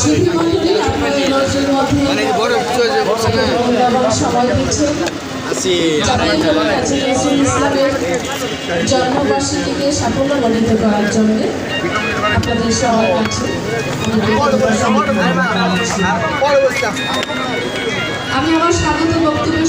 সুধীমণ্ডলী আপনারা এই রোজের মধ্যে মূল্যবান সময় দিচ্ছেন জাতীয় জনক কাজী নজরুল ইসলামের জন্মবার্ষিকীকে করার জন্য আপনাদের সবার কাছে আমি আমার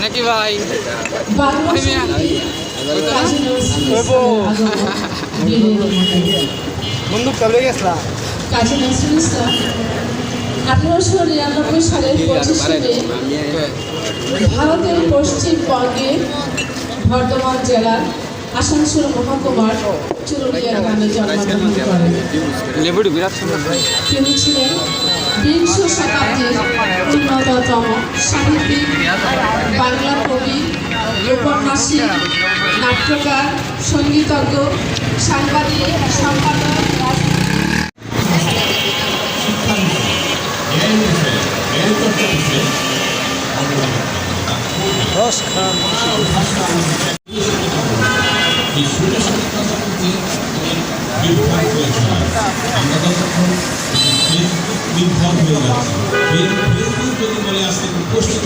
নাকি ভাই। বন্দুক কাবলে গেছলা? কাজী নজরুল ইসলাম আঠারোশো নিরানব্বই সালের পঁচিশে ভারতের পশ্চিমবঙ্গে বর্ধমান জেলার আসানসোল মহকুমার চুরুলিয়া গ্রামে জন্মগ্রহণ করেন। তিনি ছিলেন বিংশ শতাব্দীর উন্নততম সাহিত্যিক বাংলা কবি উপন্যাসিক নাট্যকার, সঙ্গীতজ্ঞ, সাংবাদিক, সম্পাদক আমরা তখন বিভ্রাট হয়ে যাচ্ছি যদি বলে আজকে পশ্চিম